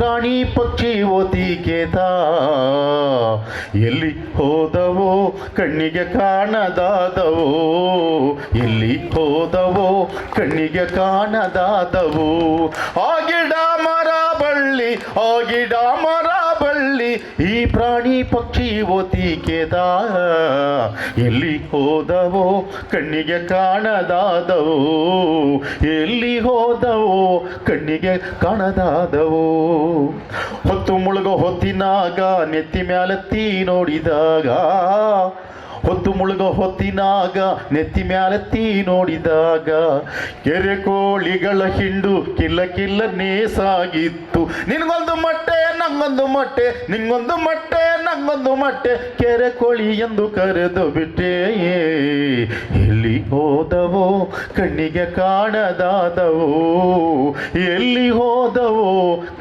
ಪ್ರಾಣಿ ಪಕ್ಷಿ ಓತಿಕೇತ ಎಲ್ಲಿ ಹೋದವೋ ಕಣ್ಣಿಗೆ ಕಾಣದಾದವೋ. ಎಲ್ಲಿ ಹೋದವೋ ಕಣ್ಣಿಗೆ ಕಾಣದಾದವು. ಆ ಗಿಡ ಮರ ಬಳ್ಳಿ, ಆ ಗಿಡ ಮರ ಈ ಪ್ರಾಣಿ ಪಕ್ಷಿ ಓತಿಕೇದ ಎಲ್ಲಿ ಹೋದವೋ ಕಣ್ಣಿಗೆ ಕಾಣದಾದವು. ಎಲ್ಲಿ ಹೋದವೋ ಕಣ್ಣಿಗೆ ಕಾಣದಾದವು. ಹೊತ್ತು ಮುಳುಗೋ ಹೊತ್ತಿನಾಗ ನೆತ್ತಿ ಮ್ಯಾಲತ್ತಿ ನೋಡಿದಾಗ ಹೊತ್ತು ಮುಳುಗ ಹೊತ್ತಿನಾಗ, ನೆತ್ತಿ ಮ್ಯಾಲೆತ್ತಿ ನೋಡಿದಾಗ, ಕೆರೆ ಕೋಳಿಗಳ ಹಿಂಡು ಕಿಲ್ಲ ಕಿಲ್ಲ ನೇಸಾಗಿತ್ತು. ನಿನಗೊಂದು ಮೊಟ್ಟೆ, ನಂಗೊಂದು ಮೊಟ್ಟೆ, ನಿಂಗೊಂದು ಮೊಟ್ಟೆ, ನಂಗೊಂದು ಮೊಟ್ಟೆ, ಕೆರೆ ಕೋಳಿ ಎಂದು ಕರೆದು ಬಿಟ್ಟೆ. ಎಲ್ಲಿ ಹೋದವೋ, ಕಣ್ಣಿಗೆ ಕಾಣದಾದವು, ಎಲ್ಲಿ ಹೋದವೋ,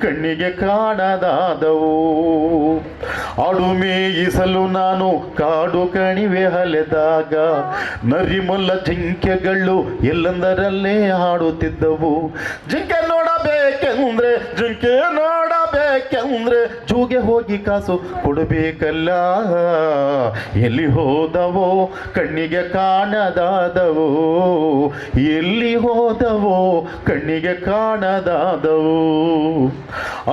ಕಣ್ಣಿಗೆ ಕಾಣದಾದವು. ಆಡು ಮೇಯಿಸಲು ನಾನು ಕಾಡು ಕಣಿವೆ ಹಲೆದಾಗ, ನರಿಮೊಲ್ಲ ಜಿಂಕೆಗಳು ಎಲ್ಲೆಂದರಲ್ಲೇ ಹಾಡುತ್ತಿದ್ದವು. ಜಿಂಕೆ ನೋಡಬೇಕೆಂದ್ರೆ ಜಿಂಕೆ ನೋಡಬೇಕೆಂದ್ರೆ, ಜೂಗೆ ಹೋಗಿ ಕಾಸು ಕೊಡಬೇಕಲ್ಲ. ಎಲ್ಲಿ ಹೋದವೋ ಕಣ್ಣಿಗೆ ಕಾಣದಾದವು. ಎಲ್ಲಿ ಹೋದವೋ ಕಣ್ಣಿಗೆ ಕಾಣದಾದವು.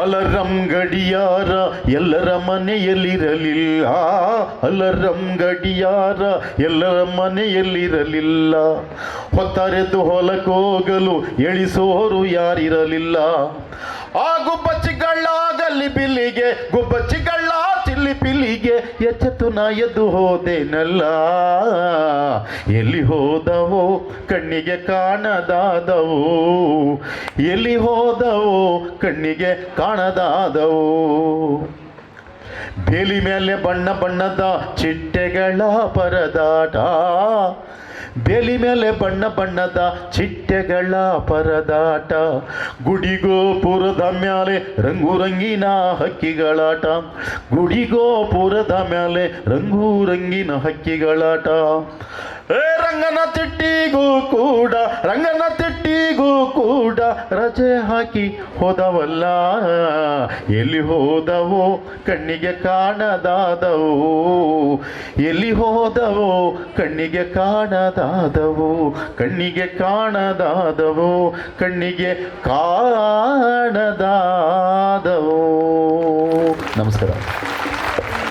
ಅಲರಂ ಗಡಿಯಾರ ಎಲ್ಲರ ಮನೆಯಲ್ಲಿರಲಿಲ್ಲ. ಅಲರಂ ಗಡಿಯಾರ ಎಲ್ಲರ ಮನೆಯಲ್ಲಿರಲಿಲ್ಲ. ಹೊತ್ತರೆದು ಹೊಲಕ್ಕೋಗಲು ಎಳಿಸೋರು ಯಾರಿರಲಿಲ್ಲ. ಆ ಗುಬ್ಬಚ್ಚಿಗಳಾಗಲಿ ಬಿಲ್ಲಿಗೆ ಗುಬ್ಬಚ್ಚಿಗಳ ಪಿಲ್ಲಿಗೆ ಎಚ್ಚೆತ್ತು ನಾ ಎದ್ದು ಹೋದೆನಲ್ಲ. ಎಲ್ಲಿ ಹೋದವೋ ಕಣ್ಣಿಗೆ ಕಾಣದಾದವು. ಎಲ್ಲಿ ಹೋದವೋ ಕಣ್ಣಿಗೆ ಕಾಣದಾದವು. ಬೇಲಿ ಮೇಲೆ ಬಣ್ಣ ಬಣ್ಣದ ಚಿಟ್ಟೆಗಳ ಪರದಾಟ. ಬೇಲಿ ಮೇಲೆ ಬಣ್ಣ ಬಣ್ಣದ ಚಿಟ್ಟೆಗಳ ಪರದಾಟ, ಗುಡಿಗೋಪುರದ ಮ್ಯಾಲೆ ರಂಗು ರಂಗಿನ ಹಕ್ಕಿಗಳಾಟ, ಗುಡಿಗೋಪುರದ ಮ್ಯಾಲೆ ರಂಗು ರಂಗಿನ ಹಕ್ಕಿಗಳಾಟ. ಏ ರಂಗನ ತಿಟ್ಟಿಗೂ ಕೂಡ, ರಂಗನ ತಿಟ್ಟಿಗೂ ಕೂಡ ರಜೆ ಹಾಕಿ ಹೋದವಲ್ಲ. ಎಲ್ಲಿ ಹೋದವೋ ಕಣ್ಣಿಗೆ ಕಾಣದಾದವು. ಎಲ್ಲಿ ಹೋದವೋ ಕಣ್ಣಿಗೆ ಕಾಣದಾದವು. ಕಣ್ಣಿಗೆ ಕಾಣದಾದವು. ಕಣ್ಣಿಗೆ ಕಾಣದಾದವು. ನಮಸ್ಕಾರ.